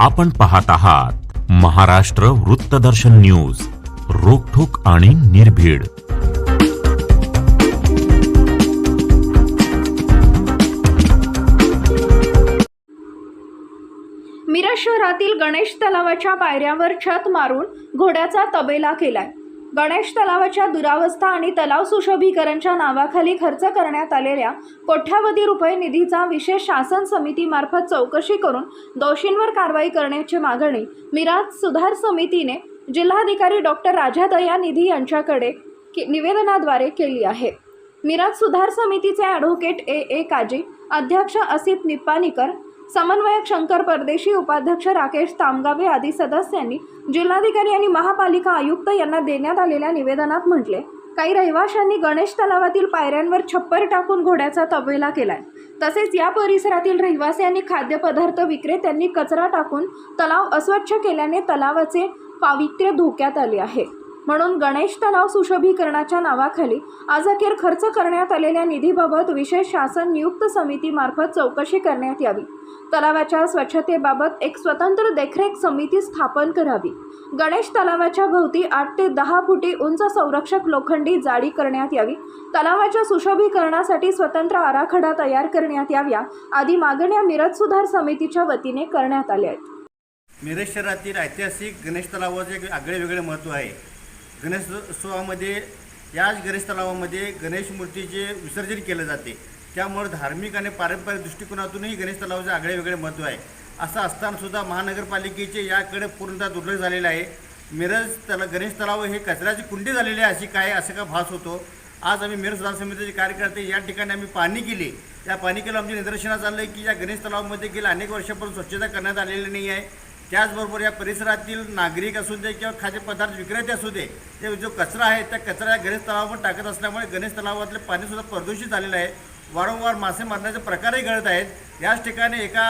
आपण पाहत आहात महाराष्ट्र वृत्तदर्शन न्यूज रोखोक आणि निर्भीड. मिरज शहरातील गणेश तलावाच्या पायऱ्यावर छत मारून घोड्याचा तबेला केलाय. गणेश तलावाच्या दुरावस्था आणि तलाव सुशोभीकरणच्या नावाखाली खर्च करण्यात आलेल्या कोट्यावधी रुपये निधीचा विशेष शासन समितीमार्फत चौकशी करून दोषींवर कारवाई करण्याची मागणी मिराज सुधार समितीने जिल्हाधिकारी डॉक्टर राजा दयानिधी यांच्याकडे के- निवेदनाद्वारे केली आहे. मिराज सुधार समितीचे ॲडव्होकेट ए ए काजी अध्यक्ष असित निप्पाणीकर समन्वयक शंकर परदेशी उपाध्यक्ष राकेश तामगावे आदी सदस्यांनी जिल्हाधिकारी आणि महापालिका आयुक्त यांना देण्यात आलेल्या निवेदनात म्हटले काही रहिवाशांनी गणेश तलावातील पायऱ्यांवर छप्पर टाकून घोड्याचा तबेला केलाय. तसेच या परिसरातील रहिवासी आणि खाद्यपदार्थ विक्रेत्यांनी कचरा टाकून तलाव अस्वच्छ केल्याने तलावाचे पावित्र्य धोक्यात आले आहे. म्हणून गणेश तलाव सुशोभीकरणाच्या नावाखाली आज अखेर खर्च करण्यात आलेल्या निधीबाबत विशेष शासन नियुक्त समितीमार्फत चौकशी करण्यात यावी. तलावाच्या स्वच्छतेबाबत एक स्वतंत्र देखरेख समिती स्थापन करावी. गणेश तलावाच्या भोवती आठ ते दहा फुटी उंच संरक्षक लोखंडी जाळी करण्यात यावी. तलावाच्या सुशोभीकरणासाठी स्वतंत्र आराखडा तयार करण्यात याव्या आदी मागण्या मिरज सुधार समितीच्या वतीने करण्यात आल्या आहेत. मिरज शहरातील ऐतिहासिक गणेश तलावाचे आगळे वेगळे महत्त्व आहे. गणेशोत्सवामध्ये याच गणेश तलावामध्ये गणेश मूर्तीचे विसर्जन केले जाते. त्यामुळे धार्मिक आणि पारंपरिक दृष्टिकोनातूनही गणेश तलावाचे आगळे वेगळे महत्त्व आहे. असं असतानासुद्धा महानगरपालिकेचे याकडे पूर्णतः दुर्लक्ष झालेलं आहे. मिरज तला गणेश तलाव हे कचऱ्याची कुंडी झालेली आहे अशी काय असं का भास होतो? आज आम्ही मिरज सुधार समितीचे कार्यकर्ते या ठिकाणी आम्ही पाहणी केली. त्या पाणी केलं आमच्या निदर्शनात आलं की या गणेश तलावामध्ये गेल्या अनेक वर्षापासून स्वच्छता करण्यात आलेली नाही आहे. त्याचबरोबर या परिसरातील नागरिक असू दे किंवा खाद्यपदार्थ विक्रेते असू दे ते जो कचरा आहे त्या कचरा या गणेश तलावावर टाकत असल्यामुळे गणेश तलावातले पाणीसुद्धा प्रदूषित झालेलं आहे. वारंवार मासे मारण्याचे प्रकारही घडत आहेत. याच ठिकाणी एका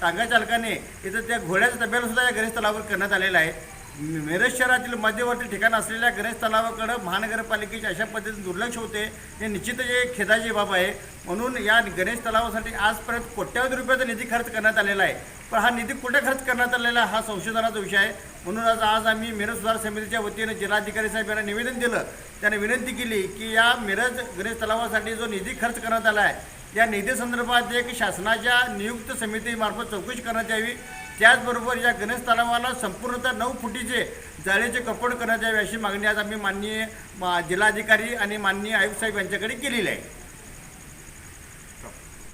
टांगा चालकाने इथं त्या घोड्याचा तब्यालासुद्धा या गणेश तलावावर करण्यात आलेला आहे. मिरज शहरातील मध्यवर्ती ठिकाण असलेल्या गणेश तलावाकडं महानगरपालिकेचे अशा पद्धतीने दुर्लक्ष होते. हे निश्चितच जे खेदाची बाब आहे. म्हणून या गणेश तलावासाठी आजपर्यंत कोट्यावधी रुपयाचा निधी खर्च करण्यात आलेला आहे. पण हा निधी कुठे खर्च करण्यात आलेला हा संशोधनाचा विषय आहे. म्हणून आज आज आम्ही मिरज सुधार समितीच्या वतीने जिल्हाधिकारी साहेब यांना निवेदन दिलं. त्याने विनंती केली की या मिरज गणेश तलावासाठी जो निधी खर्च करण्यात आला आहे या निधी संदर्भात एक शासनाच्या नियुक्त समितीमार्फत चौकशी करण्यात यावी. त्याचबरोबर या गणेश तलावाला संपूर्णतः नऊ फुटीचे जाळीचे कपड करण्यात यावे अशी मागणी आज आम्ही माननीय मा- जिल्हाधिकारी आणि माननीय आयुक्त साहेब यांच्याकडे केलेली आहे.